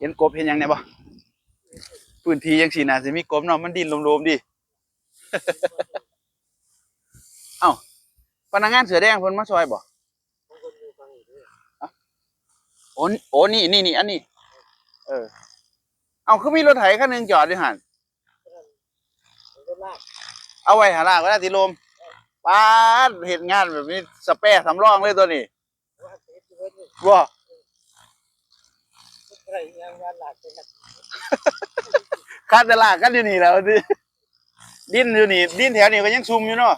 เห็นกบเห็นหยังเนี่ยบ่พื้นที่ยังสีน่าสิมีกบเนาะมันดินโลมๆดิเอ้าพนักงานเสือแดงเพิ่นมาช่วยบ่อะโอ้นโอ้นี่นี่นี่อันนี้ เออ เอ้าคือมีรถไถคันหนึงจอดอยู่หั่นก็ลากเอาไว้หาลากไว้ที่ลมป้าดเฮ็ดงานแบบนี้สเปรสำรองเลยตัวนี้ว่า เสร็จเว้ยนี่บ่ใครงานหลักเลยครับคาดตลาดกันอยู่นี่แล้วดิดิ้นอยู่นี่ ดิ้นแถวนี้ก็ยังซุ่มอยู่เนาะ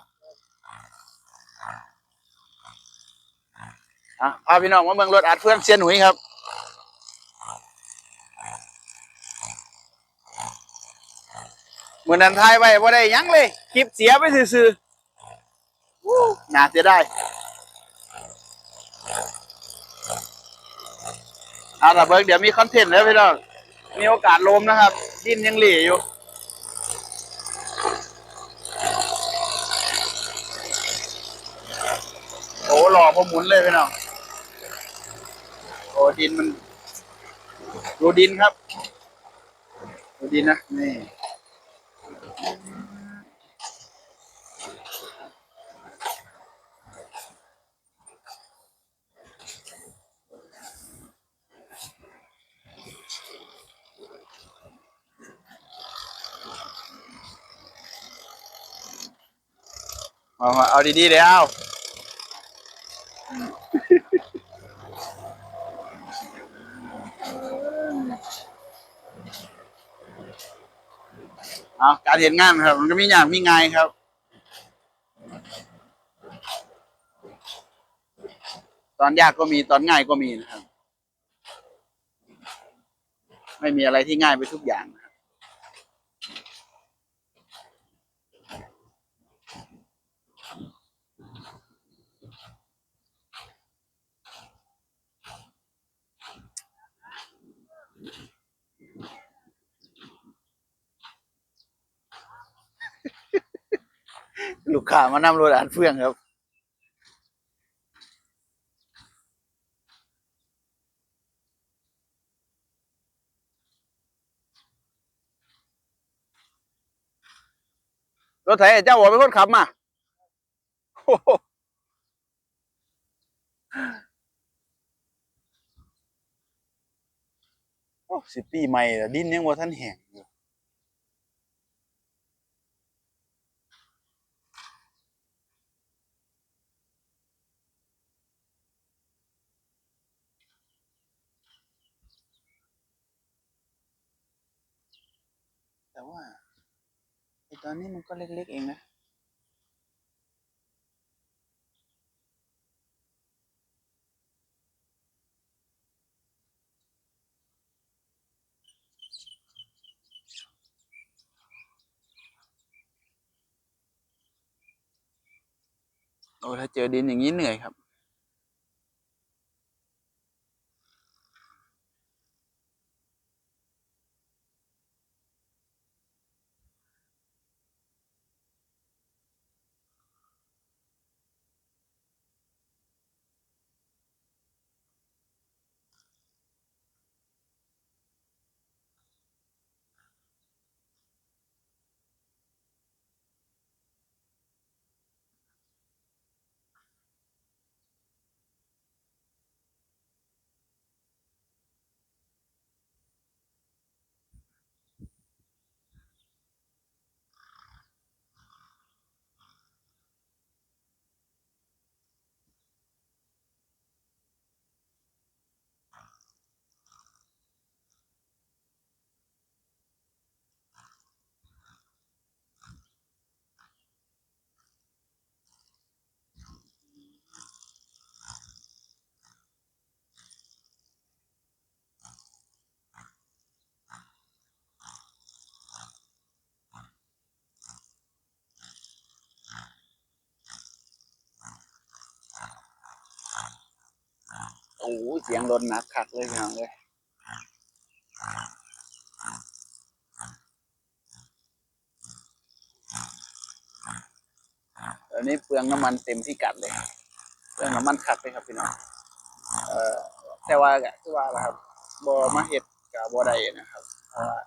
อะพาพี่น้องมาเบิ่งรถอัดเพื่อนเซียนหุยครับเหมือนนั้นทายไว้บ่ได้ยังเลยคลิปเสียไปซื่อๆน่าเสียดาย เอาล่ะเบิ่งเดี๋ยวมีคอนเทนต์แล้วพี่น้องมีโอกาสล้มนะครับ ดินยังเหลี่อยู่โอ้หล่อพอหมุนเลยพี่น้องโอ้ดินมันดูดินครับ ดูดินนะนี่ เอามาเอาดีๆเดี๋ยเอาเอาการเห็นงานครับ มันก็มีอย่างมีไงายครับตอนยากก็มีตอนง่ายก็มีนะครับ ไม่มีอะไรที่ง่ายไปทุกอย่างนะ ลูกค้ามานำรถอันเฟื่องครับ รถไถเจ้าบอกเป็นคนขับมาโอ้โหสิปีใหม่ล้วดินยังว่าท่านแห้ง แต่ว่าไอตอนนี้มันก็เล็กๆเองนะโอ้ถ้าเจอดินอย่างนี้เหนื่อยครับ อ้เสียงรถหนักคักเลยพี่น้องเลยตอนนี้เปลืองน้ำมันเต็มที่กัดเลยเปลืองน้ำมันคักเลยครับพี่น้องเอ่อแต่ว่าก็คือว่าครับบอมาเห็ดกับบ่ได้นะครับเอ่อ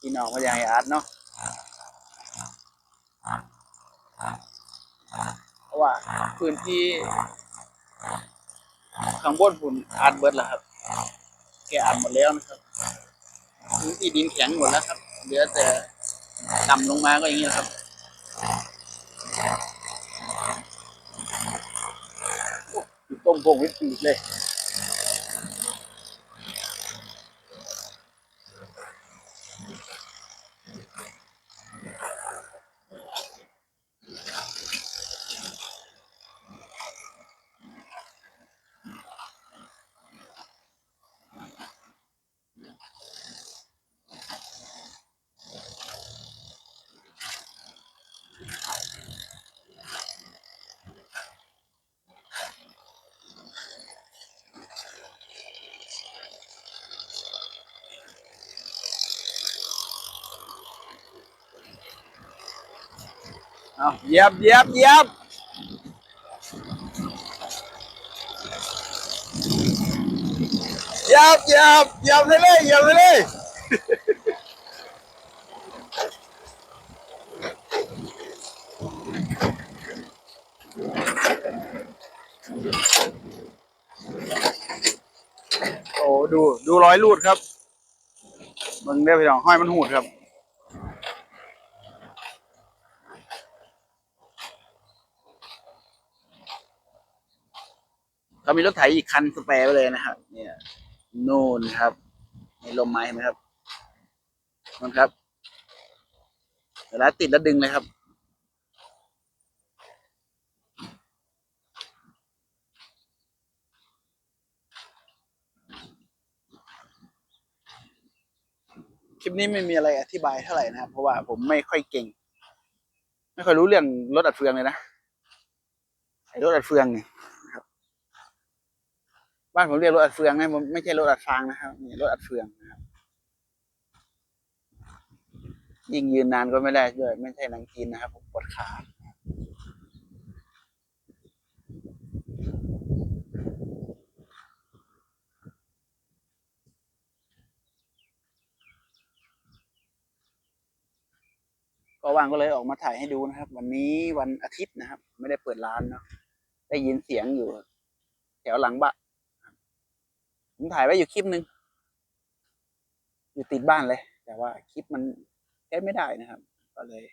พี่น้องก็อยากให้อัดเนาะเพราะว่าพื้นที่ ข้างบนฝุ่นอัดเบิดแล้วครับ แกอัดหมดแล้วนะครับพื้นที่ดินแข็งหมดแล้วครับ เหลือแต่ต่ำลงมาก็อย่างนี้ครับต้มโป่งวิปีเลย เอาเหยียบเหยียบเหยียบเหยียบเหยียบเหยียบไปเลยเหยียบไปเลยโอ้ดูดูรอยรูดครับมึงได้ไปลองห้อยมันหูดครับ เขามีรถไถอีกคันสแปรไว้เลยนะครับ เนี่ยนู่นครับมีลมไม้เห็นไหมครับนั่นครับเวลาติดแล้วดึงเลยครับ คลิปนี้ไม่มีอะไรอธิบายเท่าไหร่นะครับ เพราะว่าผมไม่ค่อยเก่ง ไม่ค่อยรู้เรื่องรถอัดเฟืองเลยนะไอ้รถอัดเฟืองเนี่ย บ้านผมเรียกรถอัดเฟืองนะผมไม่ใช่รถอัดฟางนะครับนี่รถอัดเฟืองนะครับ ยิ่งยืนนานก็ไม่ได้ด้วยไม่ใช่หนังจีนนะครับ ผมปวดขาก็ว่างก็เลยออกมาถ่ายให้ดูนะครับ วันนี้วันอาทิตย์นะครับ ไม่ได้เปิดร้านเนาะได้ยินเสียงอยู่ แถวหลังบ้าน ผมถ่ายไว้อยู่คลิปหนึ่งอยู่ติดบ้านเลย แต่ว่าคลิปมันใช้ไม่ได้นะครับ ก็เลย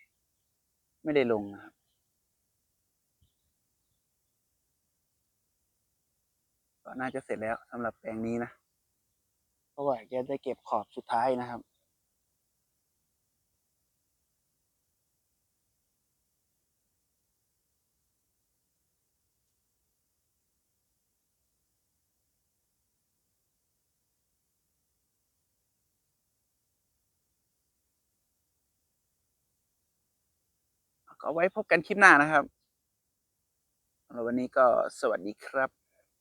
ไม่ได้ลงนะครับก็น่าจะเสร็จแล้วสำหรับแปลงนี้นะเพราะว่าแกได้เก็บขอบสุดท้ายนะครับ ก็ไว้พบกันคลิปหน้านะครับแล้ววันนี้ก็สวัสดีครับ